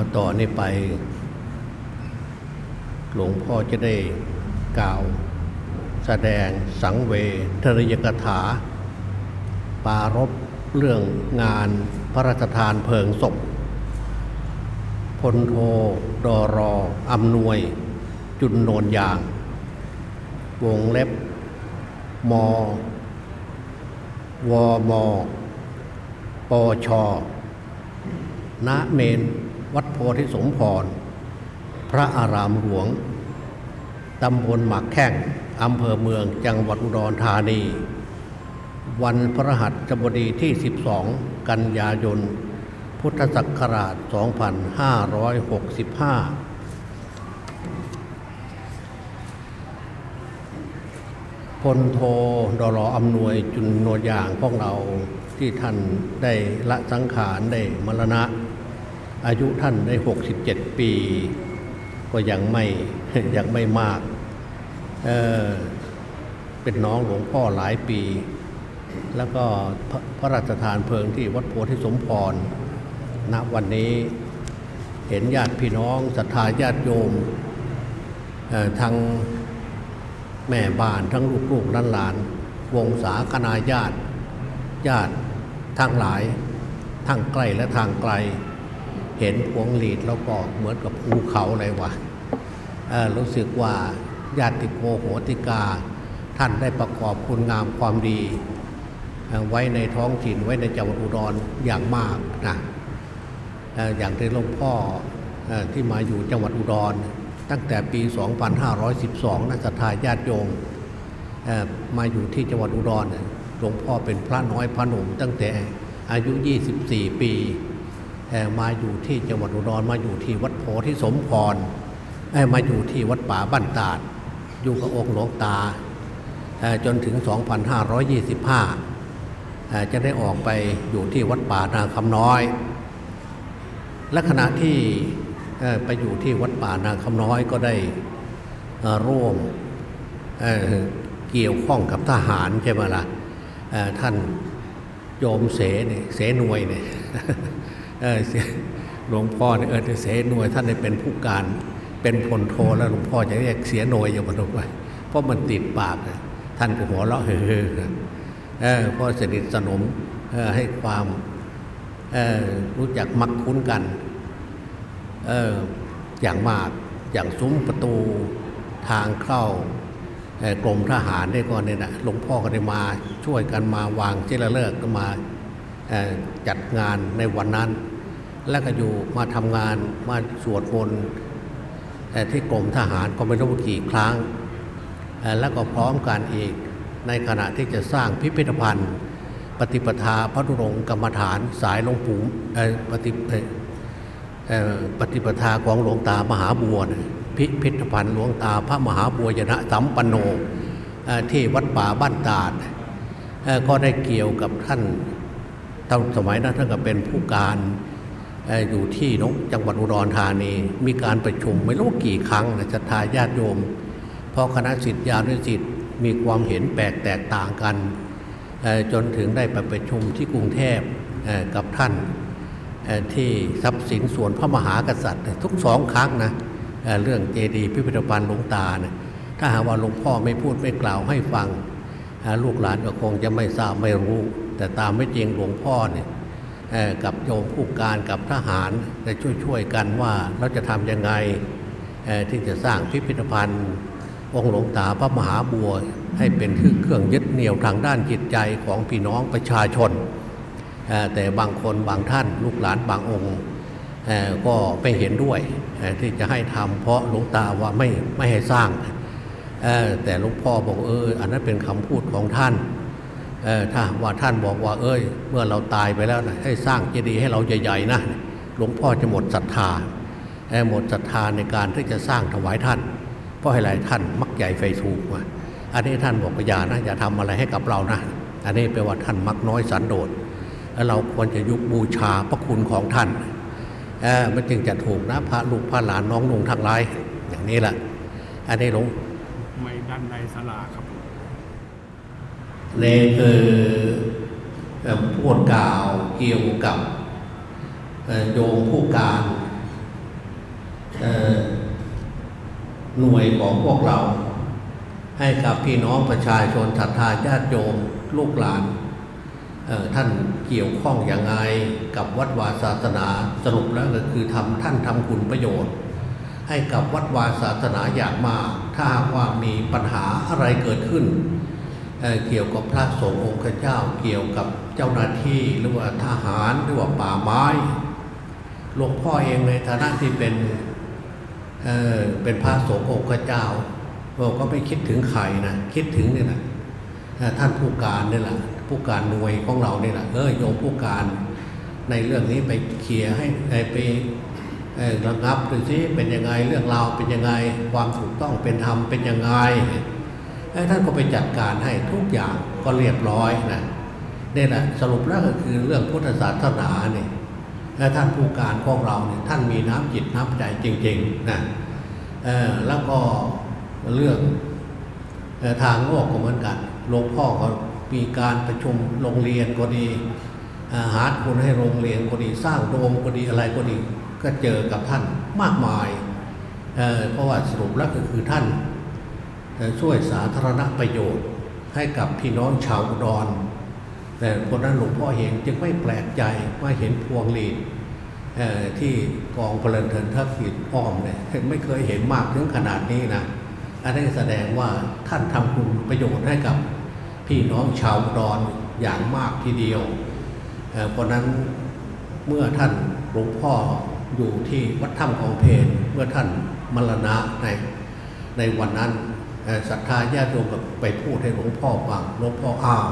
เอาต่อนี่ไป หลวงพ่อจะได้กล่าว แสดงสังเวทริยกถา ปารบเรื่องงานพระราชทานเพลิงศพพลโทดอรออำนวย จุนโนนยาง วงเล็บ มวมปชณเมน วัดโพธิสมพร พระอารามหลวง ตำบลหมักแข้งอำเภอเมืองจังหวัดอุดรธานี วันพระหัสบดีที่ 12 กันยายน พุทธศักราช 2565พลโทดรออำนวยจุนโนยางพวกเราที่ท่านได้ละสังขารได้มรณะ อายุท่านได้ 67 ปี ก็ยังไม่ยังไม่มากเเป็นน้องหลวงพ่อหลายปี แล้วก็พระพระราชทานเพลิงที่วัดโพธิสมพรณวันนี้เห็นญาติพี่น้องศรัทธาญาติโยมทั้งแม่บ้านทั้งลูกๆหลานๆวงศาคณาญาติ ญาติทั้งหลายทั้งใกล้และทางไกล เห็นพวงหลีดแล้วก็เหมือนกับภูเขาเลยวะรู้สึกว่าญาติโกโหติกา ท่านได้ประกอบคุณงามความดี ไว้ในท้องถิ่นไว้ในจังหวัดอุดรอย่างมากนะอย่างที่หลวงพ่อที่มาอยู่จังหวัดอุดร ตั้งแต่ปี 2512นะศรัทธาญาติโยมมาอยู่ที่จังหวัดอุดรหลวงพ่อเป็นพระน้อยพระหนุ่มตั้งแต่อายุ 24 ปี มาอยู่ที่จังหวัดอุดรมาอยู่ที่วัดโพธิสมพรมาอยู่ที่วัดป่าบ้านตาด อยู่กับองค์หลวงตา จนถึง 2525 จะได้ออกไปอยู่ที่วัดป่านาคำน้อย และขณะที่ไปอยู่ที่วัดป่านาคำน้อยก็ได้ร่วมเกี่ยวข้องกับทหารใช่ไหมล่ะเอ่อท่านโยมเสเนี่ยเสหนวยเนี่ย หลวงพ่อเนี่ยเออเสหนวยท่านได้เป็นผู้การเป็นพลโทแล้วหลวงพ่อจะเรียกเสียหนวยอย่างนลงไปเพราะมันติดปากท่านก็หัวเราะเฮ้อเออเพราะสนิทสนมให้ความรู้จักมักคุ้นกันอออย่างมากอย่างซุ้มประตูทางเข้ากรมทหารได้ก่อนเนี่ยนะหลวงพ่อก็ได้มาช่วยกันมาวางเจรเลิกก็มาจัดงานในวันนั้น แล้วก็อยู่มาทำงานมาสวดมนต์เอ่ที่กรมทหารก็ไม่รู้กี่ครั้ง แล้วก็พร้อมกันอีกในขณะที่จะสร้างพิพิธภัณฑ์ ปฏิปทาพระธุรงกรรมฐานสายหลวงปู่ปฏิปฏิปทาของหลวงตามหาบัวพิพิธภัณฑ์หลวงตาพระมหาบัวยนะสัมปันโนที่วัดป่าบ้านตาดก็ได้เกี่ยวกับท่านตอนสมัยนั้นท่านก็เป็นผู้การ อยู่ที่นกจังหวัดอุดรธานี มีการประชุมไม่รู้กี่ครั้งนะศรัทาญาติโยม เพราะคณะสิทธิานุสิทธิ์มีความเห็นแปลกแตกต่างกัน จนถึงได้ไปประชุมที่กรุงเทพกับท่านที่ทรัพย์สินส่วนพระมหากษัตริย์ ทุกสองครั้งนะเรื่องเจดีย์พิพิธภัณฑ์หลวงตานี่ยถ้าหากว่าหลวงพ่อไม่พูดไม่กล่าวให้ฟัง ลูกหลานก็คงจะไม่ทราบไม่รู้ แต่ตามไม่จริงหลวงพ่อเนี่ย กับโยมผู้การกับทหารได้ช่วยๆกันว่าเราจะทำยังไงที่จะสร้างพิพิธภัณฑ์ องค์หลวงตาพระมหาบัว ให้เป็นเครื่องยึดเหนี่ยวทางด้านจิตใจของพี่น้องประชาชน แต่บางคนบางท่านลูกหลานบางองค์ก็ไม่เห็นด้วยที่จะให้ทำเพราะหลวงตาว่าไม่ไม่ให้สร้าง แต่หลวงพ่อบอกเอออันนั้นเป็นคำพูดของท่าน ถ้าว่าท่านบอกว่า เอ้ย เมื่อเราตายไปแล้วนะให้สร้างเจดีย์ให้เราใหญ่ๆนะหลวงพ่อจะหมดศรัทธาเอ่อหมดศรัทธาในการที่จะสร้างถวายท่าน เพราะให้ลายท่านมักใหญ่ไฟสูงมาอันนี้ท่านบอกอย่านะอย่าทำอะไรให้กับเรานะ อันนี้แปลว่าท่านมักน้อยสันโดษแล้วเราควรจะยุบบูชาพระคุณของท่านเออมันจึงจะถูกนะพระลูกพระหลานน้องนุ่งทั้งหลายอย่างนี้แหละอันนี้หลวงไม่ด้านในศาลาครับ ผมนี่คือพูดกล่าวเกี่ยวกับโยมผู้การหน่วยของพวกเรา ให้กับพี่น้องประชาชนศรัทธาญาติโยมลูกหลาน ท่านเกี่ยวข้องอย่างไรกับวัดวาศาสนาสรุปแล้วก็คือทำท่านทำคุณประโยชน์ ให้กับวัดวาศาสนาอย่างมากถ้าหากว่ามีปัญหาอะไรเกิดขึ้น เกี่ยวกับพระสงฆ์องค์เจ้า เกี่ยวกับเจ้าหน้าที่หรือว่าทหารหรือว่าป่าไม้หลวงพ่อเองในฐานะที่เป็นเเป็นพระสงฆ์องค์เจ้าเราก็ไม่คิดถึงใครนะคิดถึงเนี่ยนะท่านผู้การนี่แหละผู้การหน่วยของเราเนี่ยแหละเออโยมผู้การในเรื่องนี้ไปเคลียร์ให้ไประงับดูสิเป็นยังไงเรื่องราวเป็นยังไง ความถูกต้องเป็นธรรมเป็นยังไง ท่านก็ไปจัดการให้ทุกอย่างก็เรียบร้อยนะนี่แหละสรุปแล้วก็คือเรื่องพุทธศาสนาเนี่ยและท่านผู้การของเราเนี่ยท่านมีน้ำจิตน้ำใจจริงๆนะแล้วก็เรื่องออทางโลกก็เหมือนกันหลวงพ่อก็มีการประชุมโรงเรียนก็ดีหารคนให้โรงเรียนก็ดีสร้างโดมก็ดีอะไรก็ดี ก็เจอกับท่านมากมายเเพราะว่าสรุปแล้วก็คือท่าน ช่วยสาธารณประโยชน์ ให้กับพี่น้องชาวอุดร แต่คนนั้นหลวงพ่อเห็นจึงไม่แปลกใจว่าเห็นพวงหลีดที่กองพลเรือนทัพขีดอ้อมเนี่ยไม่เคยเห็นมากถึงขนาดนี้นะอันนี้แสดงว่าท่านทำคุณประโยชน์ให้กับพี่น้องชาวดอุดรอย่างมากทีเดียว เพราะนั้นเมื่อท่านหลวงพ่ออยู่ที่วัดถ้ำของเพนเมื่อท่านมรณะในในวันนั้น ศรัทธาญาติโยมก็ไปพูดให้หลวงพ่อฟังหลวงพ่ออ้าว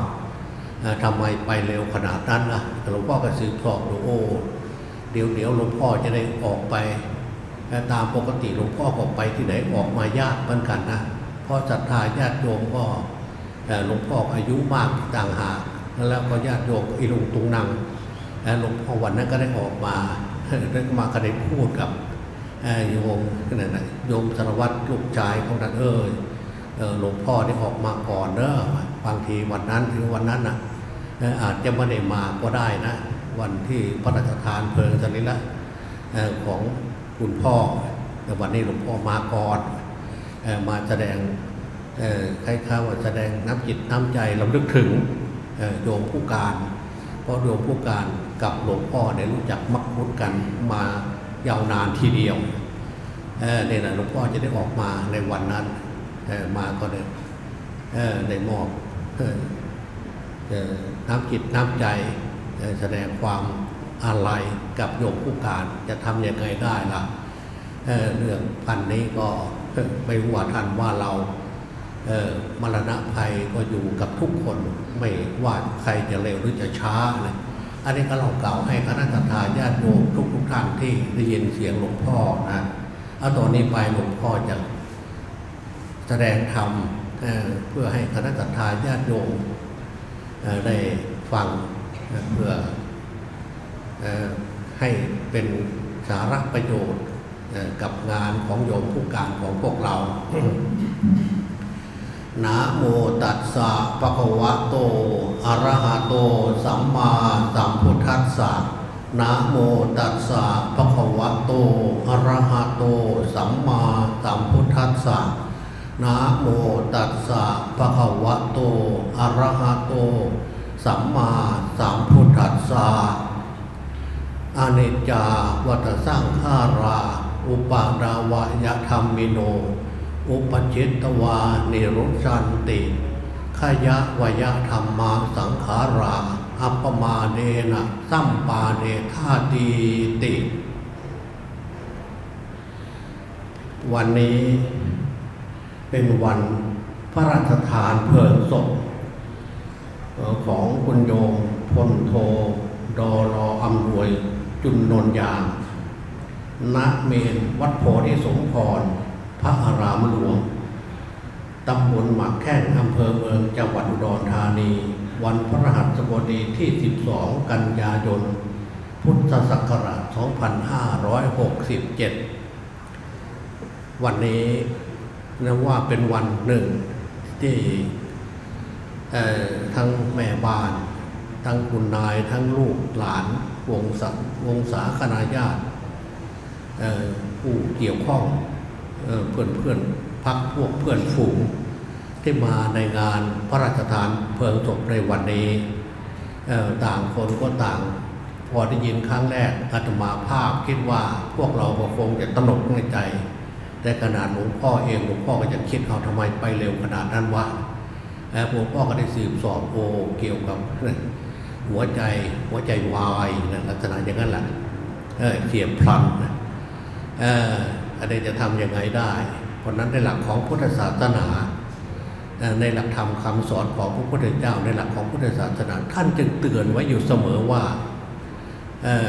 ทำไมไปเร็วขนาดนั้นล่ะหลวงพ่อก็สืบสอบดูโอ้เดี๋ยวเดี๋ยวหลวงพ่อจะได้ออกไปตามปกติหลวงพ่อก็ไปที่ไหนออกมายากเหมือนกันนะเพราะศรัทธาญาติโยมก็หลวงพ่ออายุมากต่างหากแล้วก็ญาติโยมอีลุงตุงนังหลวงพ่อวันนั้นก็ได้ออกมาได้มาก็ได้พูดกับโยมนั่นนโยมสารวัตรลูกชายของท่านเอยเออ หลวงพ่อได้ออกมาก่อนเนอะบางทีวันนั้นถึงวันนั้นนะเอ่ออาจจะไม่ได้มาก็ได้นะ วันที่พระราชทานเพลิงสรีระของคุณพ่อ แต่วันนี้หลวงพ่อมาก่อนอมาแสดงคล้ายๆว่าแสดงน้ำจิตน้ำใจลำลึกถึงโยมผู้การ เพราะโยมผู้การกับหลวงพ่อเนี่ยรู้จักมักพุทธกันมายาวนานทีเดียวเนี่ยนะหลวงพ่อจะได้ออกมาในวันนั้น มาก็ได้ได้มอบน้ำจิตน้ำใจแสดงความอาลัยกับโยมผู้การจะทำยังไงได้ล่ะเเรื่องพันนี้ก็ไม่ว่าท่านว่าเราเมรณะภัยก็อยู่กับทุกคนไม่ว่าใครจะเร็วหรือจะช้าเลยอันนี้ก็เรากล่าวให้คณะทาญาติโยมทุกทุกท่านที่ได้ยินเสียงหลวงพ่อนะเอาตอนนี้ไปหลวงพ่อจะ แสดงธรรมเเพื่อให้คณะทาญาติโยมได้ฟังเเพื่ออให้เป็นสาระประโยชน์กับงานของโยมผู้การของพวกเรา นะโมตัสสะปะคะวะโต อะระหะโต สัมมาสัมพุทธัสสะ นะโมตัสสะปะคะวะโต อะระหะโต สัมมาสัมพุทธัสสะ นะโมตัสสะปะคะวะโต อะระหะโต สัมมาสัมพุทธัสสะอเนจาวัตสังขารา อุปาดาวายธรรมิโน อุปจิตตวานิรุชันติขยะวยธรรมาสังขารา อัปปมาเดนะสัมปาเดธาตีติ วันนี้ เป็นวันพระราชทานเพลิงศพของคุณโยมพลโทดอรออำนวยจุนนนยางณเมนวัดโพธิสมพร พระอารามหลวงตำบลหมากแข้งอำเภอเมืองจังหวัดอุดรธานี วันพระรหัสบดีที่ 12 กันยายน พุทธศักราช 2567 วันนี้ นะว่าเป็นวันหนึ่งที่ทั้งแม่บ้าน ทั้งคุณนายทั้งลูกหลานวงศาวงศาคณาญาติผู้เกี่ยวข้องเอเพื่อนเพื่อนพักพวกเพื่อนฝูง ที่มาในงานพระราชทานเพลิงศพในวันนี้ต่างคนก็ต่าง พอได้ยินครั้งแรกอาตมาภาพคิดว่าพวกเราก็คงจะตนกในใจ แต่ขนาดหลวงพ่อเองหลวงพ่อก็จะคิดเอาทำไมไปเร็วขนาดนั้นวะเอ่อหลวงพ่อก็ได้สืบสอบโอเกี่ยวกับหัวใจหัวใจวายนะลักษณะอย่างนั้นแหละเออเฉียพลันนะเอออันนี้จะทำยังไงได้ เพราะนั้นในหลักของพุทธศาสนา ในหลักธรรมคำสอนของพระพุทธเจ้า ในหลักของพุทธศาสนา ท่านจึงเตือนไว้อยู่เสมอว่า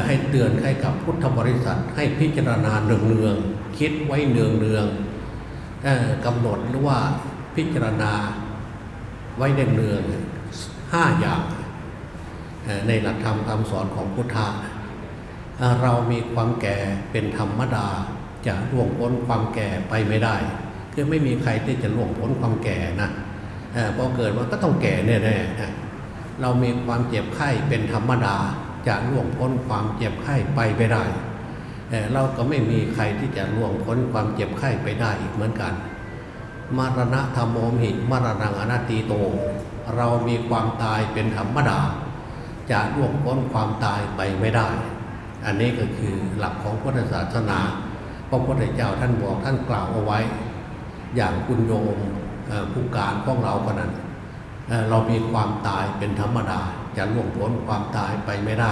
ให้เตือนให้กับพุทธบริษัทให้พิจารณาเนืองๆ คิดไว้เนืองเอ่องกำหนดหรือว่าพิจารณาไว้เนืองห้าอย่างในหลักธรรมคำสอนของพุทธะเรามีความแก่เป็นธรรมดาจะล่วงพ้นความแก่ไปไม่ได้ คือไม่มีใครที่จะล่วงพ้นความแก่นะเอ่อพอเกิดมันก็ต้องแก่แน่ๆเรามีความเจ็บไข้เป็นธรรมดาจะล่วงพ้นความเจ็บไข้ไปไม่ได้ เราก็ไม่มีใครที่จะล่วงพ้นความเจ็บไข้ไปได้อีกเหมือนกัน มรณะธรรมโมหิมรณังอนัตติโต เรามีความตายเป็นธรรมดา จะล่วงพ้นความตายไปไม่ได้ อันนี้ก็คือหลักของพุทธศาสนาพระพุทธเจ้าท่านบอกท่านกล่าวเอาไว้ อย่างคุณโยมผู้การของเราคนนั้นเอ่อเรามีความตายเป็นธรรมดา จะล่วงพ้นความตายไปไม่ได้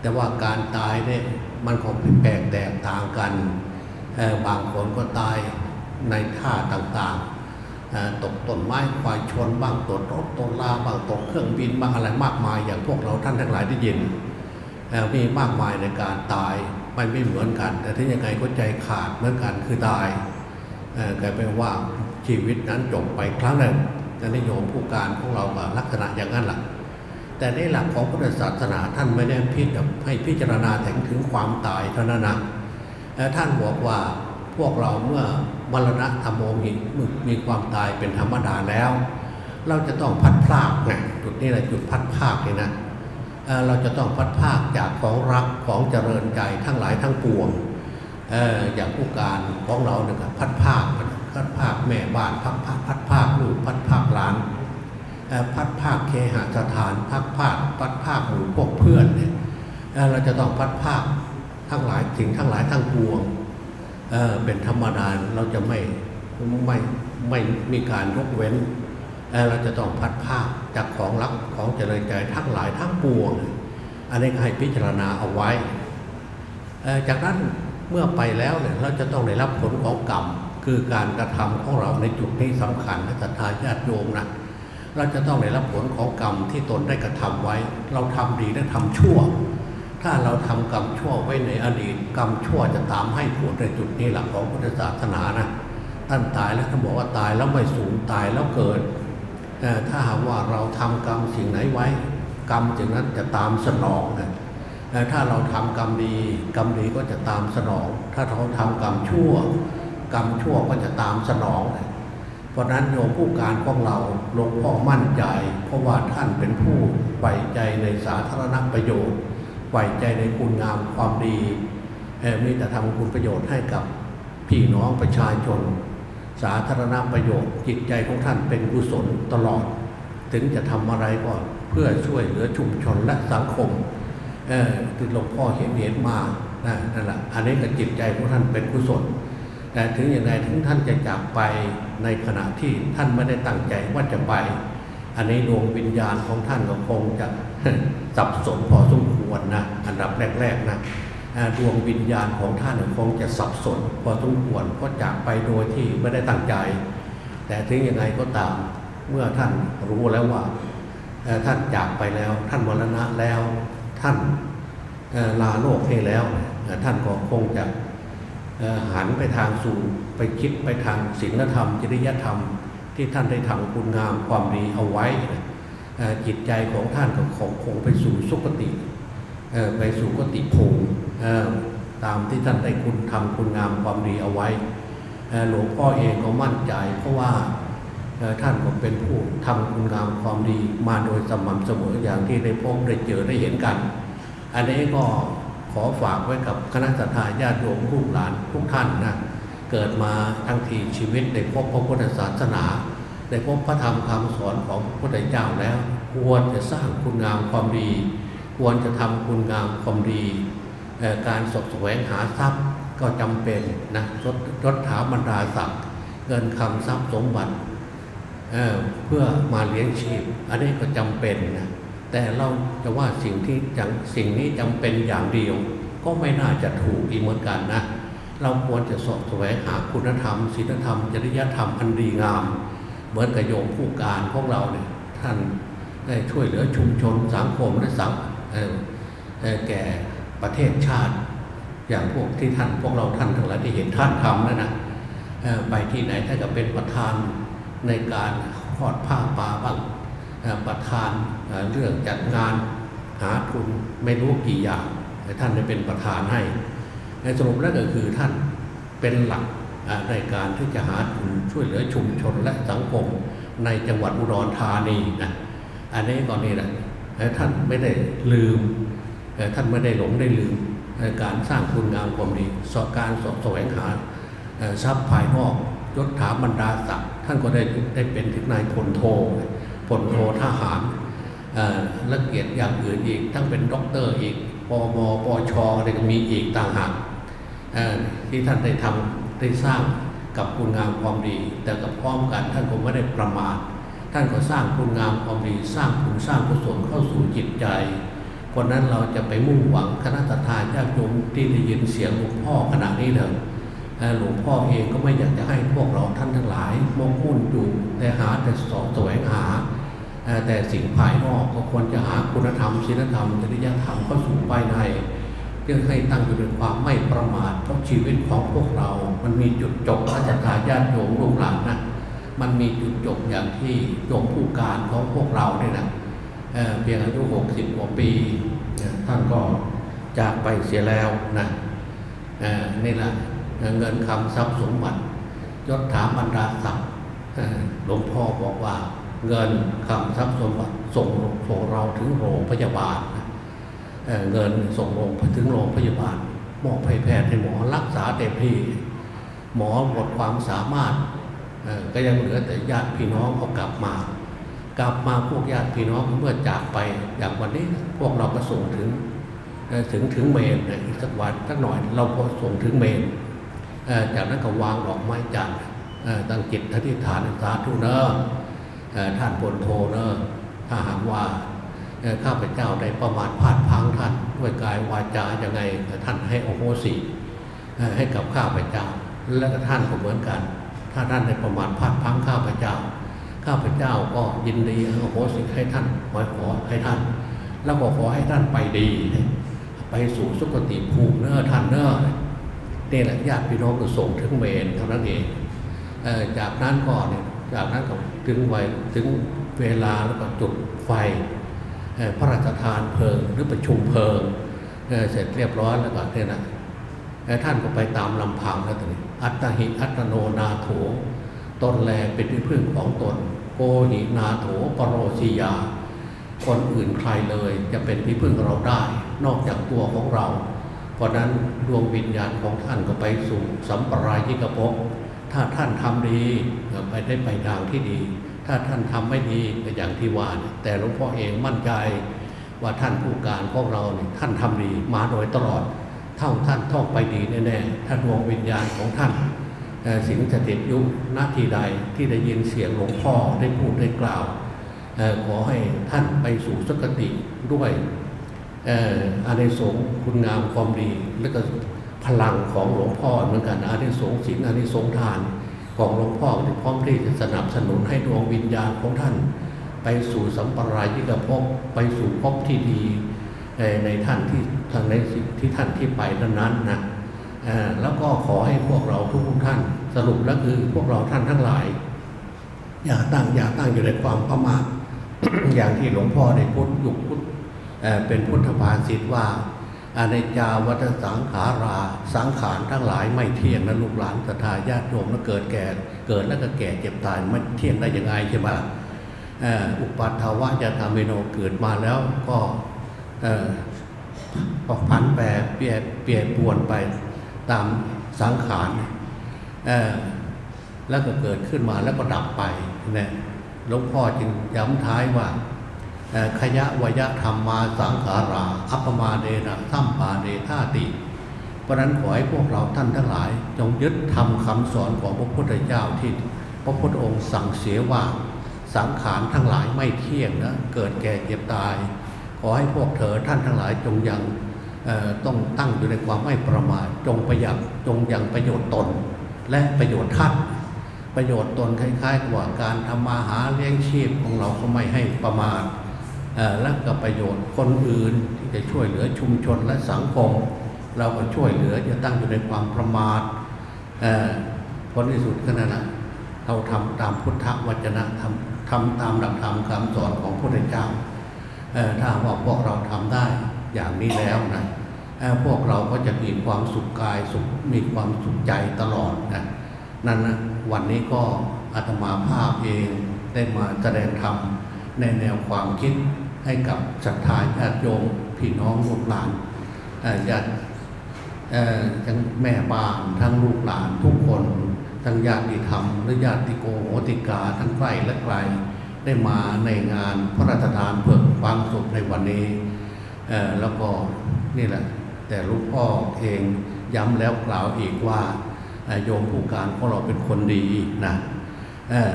แต่ว่าการตายเนี่ยมันคงแปลกแตกต่างกัน บางคนก็ตายในท่าต่างๆ ตกต้นไม้ควายชนบ้างตกรถตกลาบ้างตกเครื่องบินบ้างอะไรมากมาย อย่างพวกเราท่านทั้งหลายได้ยินมีมากมายในการตายไม่ไม่เหมือนกัน แต่ที่ยังไงก็ใจขาดเหมือนกันคือตายกลายเป็นว่าชีวิตนั้นจบไปครั้งหนึ่งแต่นิยมผู้การของเราลักษณะอย่างนั้นแหละ แต่ในหลักของพุทธศาสนาท่านไม่ได้พิจารให้พิจารณาถึงถึงความตายเท่านั้นนะและท่านบอกว่าพวกเราเมื่อมรณะธรรมโมหิมีความตายเป็นธรรมดาแล้ว เราจะต้องพัดพลากไงจุดนี้แหละจุดพัดพลากเลยนะเเราจะต้องพัดพลากจากของรักของเจริญใจทั้งหลายทั้งปวงออย่างผู้การของเราเนี่ยพัดพลากพัดพลากแม่บ้านพัดพลากพัดพลากลูกพัดพลากหลาน พัดพลากเคหสถานพัดพลากพัดพลากหมู่พวกเพื่อนเนี่ยเราจะต้องพัดพลากทั้งหลายสิ่งทั้งหลายทั้งปวงเเป็นธรรมดาเราจะไม่ไม่ไม่มีการยกเว้นเเราจะต้องพัดภาคจากของรักของเจริญใจทั้งหลายทั้งปวง อันนี้ให้พิจารณาเอาไว้ จากนั้นเมื่อไปแล้วเนี่ยเราจะต้องได้รับผลของกรรมคือการกระทำของเราในจุดนี้สำคัญนะศรัทธาญาติโยมนะ เราจะต้องได้รับผลของกรรมที่ตนได้กระทำไว้ เราทำดีและทำชั่ว ถ้าเราทำกรรมชั่วไว้ในอดีตกรรมชั่วจะตามให้ผลในจุดนี้หลักของพุทธศาสนานะท่านตายแล้วท่านบอกว่าตายแล้วไม่สูญตายแล้วเกิดเอ่ถ้าหากว่าเราทำกรรมสิ่งไหนไว้ กรรมสิ่งนั้นจะตามสนองนะเอ่อถ้าเราทำกรรมดีกรรมดีก็จะตามสนอง ถ้าเราทำกรรมชั่ว กรรมชั่วก็จะตามสนองนะ เพราะนั้นโยมผู้การของเราหลวงพ่อมั่นใจ เพราะว่าท่านเป็นผู้ใฝ่ใจในสาธารณประโยชน์ไว้ใจในคุณงามความดีเอ่อมีแต่ทำคุณประโยชน์ให้กับพี่น้องประชาชน สาธารณประโยชน์จิตใจของท่านเป็นกุศลตลอด ถึงจะทำอะไรก็เพื่อช่วยเหลือชุมชนและสังคมเออที่หลวงพ่อเห็นเห็นมานะนั่นแหละอันนี้ก็จิตใจของท่านเป็นกุศล แต่ถึงอย่างไรถึงท่านจะจากไปในขณะที่ท่านไม่ได้ตั้งใจว่าจะไป อันนี้ดวงวิญญาณของท่านก็คงจะสับสนพอสมควรนะอันดับแรกๆนะดวงวิญญาณของท่านคงจะสับสนพอสมควรเพราะจากไปโดยที่ไม่ได้ตั้งใจ แต่ถึงยังไงก็ตามเมื่อท่านรู้แล้วว่าท่านจากไปแล้วท่านมรณะแล้วท่านลาโลกให้แล้วท่านก็คงจะ หันไปทางสู่ไปคิดไปทางศีลธรรม จริยธรรม ที่ท่านได้ทำคุณงามความดีเอาไว้ จิตใจของท่านก็คงคงไปสู่สุคติไปสู่กติภูมิตามที่ท่านได้คุณทำคุณงามความดีเอาไว้หลวงพ่อเองก็มั่นใจ เพราะว่าท่านก็เป็นผู้ทำคุณงามความดีมาโดยสม่ำเสมออย่างที่ได้พบได้เจอได้เห็นกัน อันนี้ก็ ขอฝากไว้กับคณะสัตยาญาติโยมลูกหลานทุกท่านนะเกิดมาทั้งทีชีวิตได้พบพระพุทธศาสนาได้พบพระธรรมคำสอนของพระพุทธเจ้าแล้ว ควรจะสร้างคุณงามความดี ควรจะทำคุณงามความดีการสบแสวงหาทรัพย์ก็จำเป็นนะยศยศถาบรรดาศักดิ์เงินคำทรัพย์สมบัติเเพื่อมาเลี้ยงชีพ อันนี้ก็จำเป็นนะ แต่เราจะว่าสิ่งที่จังสิ่งนี้จำเป็นอย่างเดียว ก็ไม่น่าจะถูกอีกเหมือนกันนะ เราควรจะสอบแสวงหาคุณธรรมศีลธรรม จริยธรรมอันดีงาม เหมือนกับโยมผู้การของเราเนี่ยท่านได้ช่วยเหลือชุมชนสังคมและสังแก่ประเทศชาติ อย่างพวกที่ท่านพวกเราท่านทั้งหลายที่เห็นท่านทำนั่นนะไปที่ไหนท่านก็เป็นประธานในการทอดผ้าป่าบ้างประธาน เรื่องจัดงานหาทุนไม่รู้กี่อย่างแต่ท่านได้เป็นประธานให้ ในสรุปแล้วก็คือท่านเป็นหลักอ่าในการที่จะหาทุนช่วยเหลือชุมชนและสังคมในจังหวัดอุดรธานีนะอันนี้ก่อนนี้นะท่านไม่ได้ลืม ท่านไม่ได้หลงได้ลืมการสร้างคุณงามความดีสอการสอบแสวงหาทรัพย์ภายนอกยศถาบรรดาศักดิ์ท่านก็ได้ได้เป็นถึงนายพลโทพลโททหาร ละเกียรติอย่างอื่นอีก ทั้งเป็นด็อกเตอร์อีกปมปชอะไรก็มีอีกต่างหากที่ท่านได้ทำได้สร้างกับคุณงามความดี แต่กับพร้อมกันท่านก็ไม่ได้ประมาทท่านก็สร้างคุณงามความดี สร้างคุณสร้างกุศลเข้าสู่จิตใจเพราะนั้นเราจะไปมุ่งหวังคณะทาญาติโยมที่ได้ยินเสียงหลวงพ่อขณะนี้เถอะหลวงพ่อเองก็ไม่อยากจะให้พวกเราท่านทั้งหลายมองมุ่นอยู่แต่หาแต่สอบแสวงหาเอ่อ แต่สิ่งภายนอกก็ควรจะหาคุณธรรมศีลธรรมจริยธรรมเข้าสู่ภายในเพื่อให้ตั้งอยู่ในความไม่ประมาทเพราะชีวิตของพวกเรา มันมีจุดจบพระจัตตาญาติโยมลูกหลานนะมันมีจุดจบอย่างที่โยมผู้การของพวกเราเนี่ยนะเอ่อเพียงอายุหกสิบกว่าปีท่านก็จากไปเสียแล้วนะเอ่อนี่แหละเงินคำทรัพย์สมบัติยศถาบรรดาศักดิ์หลวงพ่อบอกว่า เงินคำทรัพย์สมบัติส่งส่งเราถึงโรงพยาบาลเงินส่งโรงถึงโรงพยาบาลมอบให้แพทย์ให้หมอรักษาเต็มที่หมอหมดความสามารถก็ยังเหลือแต่ญาติพี่น้องเอากลับมา กลับมาพวกญาติพี่น้องเมื่อจากไปอย่างวันนี้พวกเราก็ส่งถึงถึงถึงเมนอีกสักวันสักหน่อยเราก็ส่งถึงเมนจากนั้นก็วางดอกไม้จันทร์ตั้งจิตอธิษฐานสาธุเนอะ ท่านพลโทเนอะถ้าหากว่าข้าพเจ้าได้ประมาทพลาดพังท่านด้วยกายวาจาอย่างไงท่านให้อโหสิให้กับข้าพเจ้า และก็ท่านก็เหมือนกัน ถ้าท่านได้ประมาทพลาดพังข้าพเจ้า ข้าพเจ้าก็ยินดีอโหสิให้ท่านขอขอให้ท่าน แล้วก็ขอให้ท่านไปดี ไปสู่สุคติภูมิเนอท่านเนอนี่แหละญาติพี่น้องก็ส่งถึงเมนเท่านั้นเองจากนั้นก็เนี่ย จากนั้นก็ถึงวัยถึงเวลาแล้วก็จุดไฟพระราชทานเพลิงหรือประชุมเพลิงเเสร็จเรียบร้อยแล้วก็เนี่ยนะท่านก็ไปตามลำพังแล้วตอนนี้อัตหิอัตโนนาโถตนแลเป็นที่พึ่งของตน โกหินาโถปโรชิยา คนอื่นใครเลยจะเป็นที่พึ่งเราได้ นอกจากตัวของเรา เพราะนั้นดวงวิญญาณของท่านก็ไปสู่สัมปรายิกภพ ถ้าท่านทำดีก็ไปได้ไปทางที่ดี ถ้าท่านทำไม่ดีก็อย่างที่ว่าแต่หลวงพ่อเองมั่นใจว่าท่านผู้การของเราเนี่ยท่านทำดีมาโดยตลอด เท่าท่านท่องไปดีแน่ๆถ้าดวงวิญญาณของท่านเอ่สิงสถิตยุหน้าที่ใดที่ได้ยินเสียงหลวงพ่อได้พูดได้กล่าวขอให้ท่านไปสู่สุคติด้วยอออานิสงส์คุณงามความดีและก็ พลังของหลวงพ่อเหมือนกันอานิสงส์ศีลอานิสงส์ทาน ของหลวงพ่อที่พร้อมที่จะสนับสนุนให้ดวงวิญญาณของท่าน ไปสู่สัมปรายิกภพไปสู่ภพที่ดีในท่านที่ทางในสิ่งที่ท่านที่ไปนั้นๆนะแล้วก็ขอให้พวกเราทุกท่านสรุปแล้วคือพวกเราท่านทั้งหลาย อย่าตั้งอย่าตั้งอยู่ในความประมาทอย่างที่หลวงพ่อได้พูดยุคพุทธเอ่อเป็นพุทธภาษิตว่า อนิจจาวัฏสังขาราสังขารทั้งหลายไม่เที่ยงนะลูกหลานศรัทธาญาติโยมแล้วเกิดแก่ เกิดแล้วก็แก่เจ็บตายไม่เที่ยงได้ยังไงใช่ไหมอุปัตถวะจะทำเมโนเกิดมาแล้วก็เอ่อพันแปรเปลี่ยนเปลี่ยนปวนไปตามสังขารแล้วก็เกิดขึ้นมาแล้วก็ดับไปนี่ยหลวงพ่อจึงย้ำท้ายว่า ขยะวยะธรรมมาสังขารา อัปมาเดนะสัมปาเดธาติเพราะนั้นขอให้พวกเราท่านทั้งหลาย จงยึดทำคำสอนของพระพุทธเจ้าที่ พระพุทธองค์สั่งเสียว่าสังขารทั้งหลายไม่เที่ยงนะเกิดแก่เจ็บตาย ขอให้พวกเธอท่านทั้งหลายจงยังต้องตั้งอยู่ในความไม่ประมาทจงประหยัดจงยังประโยชน์ตน และประโยชน์ท่านประโยชน์ตนคล้ายๆกับว่าการทำมาหาเลี้ยงชีพของเราก็ไม่ให้ประมาท และก็ประโยชน์คนอื่นที่จะช่วยเหลือชุมชนและสังคม เราก็ช่วยเหลือจะตั้งอยู่ในความประมาทอ่อผลที่สุดก็นั่นแหละเราทำตามพุทธวจนะทำทำตามหลักธรรมคำสอนของพระพุทธเจ้าถ้าว่าพวกเราทำได้อย่างนี้แล้วนะเอ่อพวกเราก็จะมีความสุขกายสุขมีความสุขใจตลอดนะนั่นนะวันนี้ก็อาตมาภาพเองได้มาแสดงธรรมในแนวความคิด ให้กับศรัทธาญาติโยมพี่น้องลูกหลานญาติทั้งแม่บ้านทั้งลูกหลานทุกคน ทั้งญาติธรรมหรือญาติโกโหติกาทั้งใกล้และไกล ได้มาในงานพระราชทานเพื่อความสุขในวันนี้แล้วก็นี่แหละ แต่ลูกพ่อเองย้ำแล้วกล่าวอีกว่าโยมผู้การของเราเป็นคนดีนะ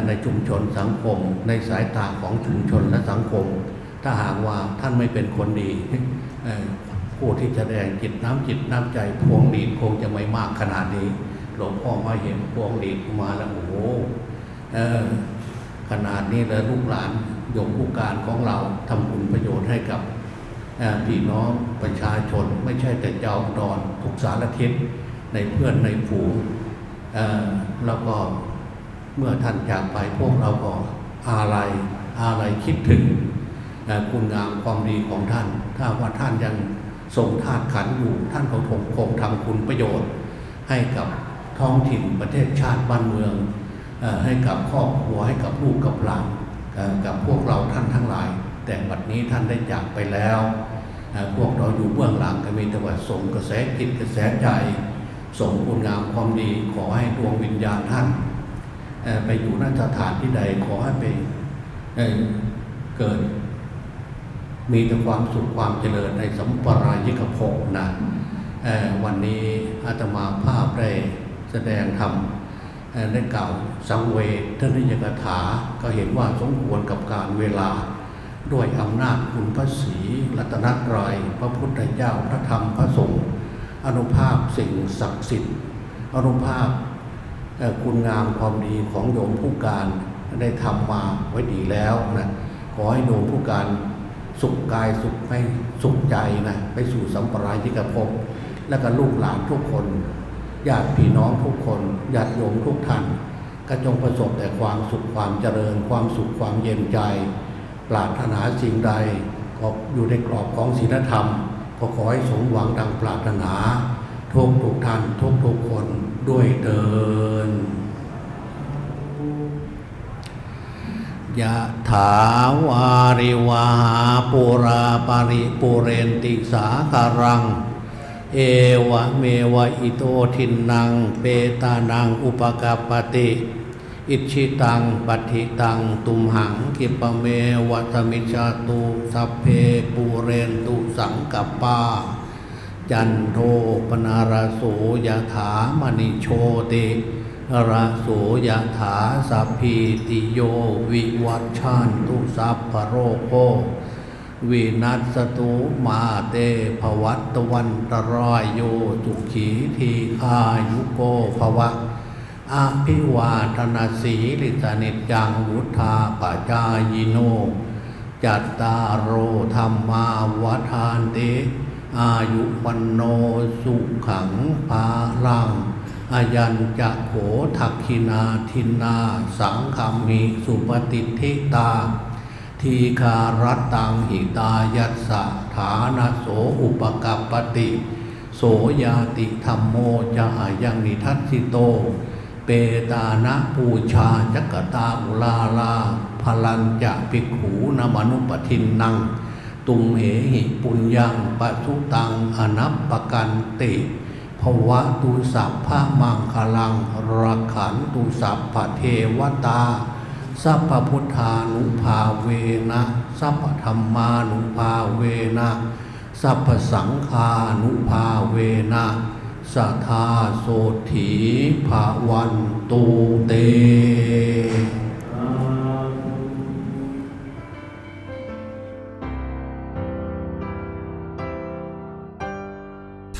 ในชุมชนสังคม ในสายตาของชุมชนและสังคม ถ้าหากว่าท่านไม่เป็นคนดีผู้ที่จะแสดงจิตน้ำจิตน้ำใจพวงดีคงจะไม่มากขนาดนี้ หลวงพ่อมาเห็นพวงดีมาแล้วโอ้โหขนาดนี้เลยลูกหลานโยมผู้การของเราทำคุณประโยชน์ให้กับพี่น้องประชาชนไม่ใช่แต่เจ้าดอนทุกสารทิศในเพื่อนในฝูงแล้วก็เมื่อท่านจากไปพวกเราก็อะไรอะไรคิดถึง คุณงามความดีของท่าน ถ้าว่าท่านยังทรงธาตุขันอยู่ท่านก็คงคงทำคุณประโยชน์ ให้กับท้องถิ่นประเทศชาติบ้านเมืองอให้กับครอบครัวให้กับลูกกับหลานกับพวกเราท่านทั้งหลาย แต่บัดนี้ท่านได้จากไปแล้ว พวกเราอยู่เบื้องหลังก็มีแต่ว่าส่งกระแสจิตกระแสใจ ส่งคุณงามความดีขอให้ดวงวิญญาณท่านไปอยู่นสถานที่ใดขอให้ไปเเกิด มีแต่ความสุขความเจริญในสัมปรายิกภพนะวันนี้อาตมาภาพได้แสดงธรรมได้กล่าวสังเวทนิยกถา ก็เห็นว่าสมควรกับการเวลา ด้วยอำนาจคุณพระศรีรัตนตรัยพระพุทธเจ้าพระธรรมพระสงฆ์อนุภาพสิ่งศักดิ์สิทธิ์ อนุภาพคุณงามความดีของโยมผู้การได้ทำมาไว้ดีแล้วนะขอให้โยมผู้การ สุขกายสุขให้สุขใจนะไปสู่สัมปรายิกภพและก็ลูกหลานทุกคนญาติพี่น้องทุกคนญาติโยมทุกท่านก็จงประสบแต่ความสุขความเจริญ ความสุขความเย็นใจ ปรารถนาสิ่งใดก็อยู่ในกรอบของศีลธรรม ก็ขอให้สมหวังดังปรารถนาทุกทุกท่านทุกทุกคนด้วยเดิน ยะถาวาริวาหาปุราปาริปุเรนติสาคารัง เอวะเมวะอิโตทินนางเปตานังอุปกาปติ อิชิตังปัติตังตุมหังกิปเมวัตมิจาตุสัพเพปูเรนตุสังกปา จันโทปนารโสยถามณิโชติ ราโสยถาสัพพิติโยวิวัชชันตุสัพพะโรโควินัสตุมาเตภวัตวันตรายโยสุขีทีคายุโกภวะอาภิวาทนาสีลิสนิจังวุธาปจายโน จัตตารโอธรรมาวัทานเตอายุวันโนสุขังภาลัง อายัญจะโขทักขินาทินนา สังคามิสุปฏิทิตา ทีคารัตตังหิตายัสสะฐานาโสอุปกัปปติ โสยาติธรรมโมจะหายังนิทัสสิโต เปตานะปูชาจักตาอุลาลาพลันจะภิกขูนมนุปทินนัง ตุมเหหิปุญญังปะทุตังอนัปปกันติ วะตุสัพพะมังคลังรักขันตุสัพพะเทวตา สัพพพุทธานุภาเวนะสัพพธรรมานุภาเวนะสัพพสังฆานุภาเวนะสัทธาโสถีภาวันตูเต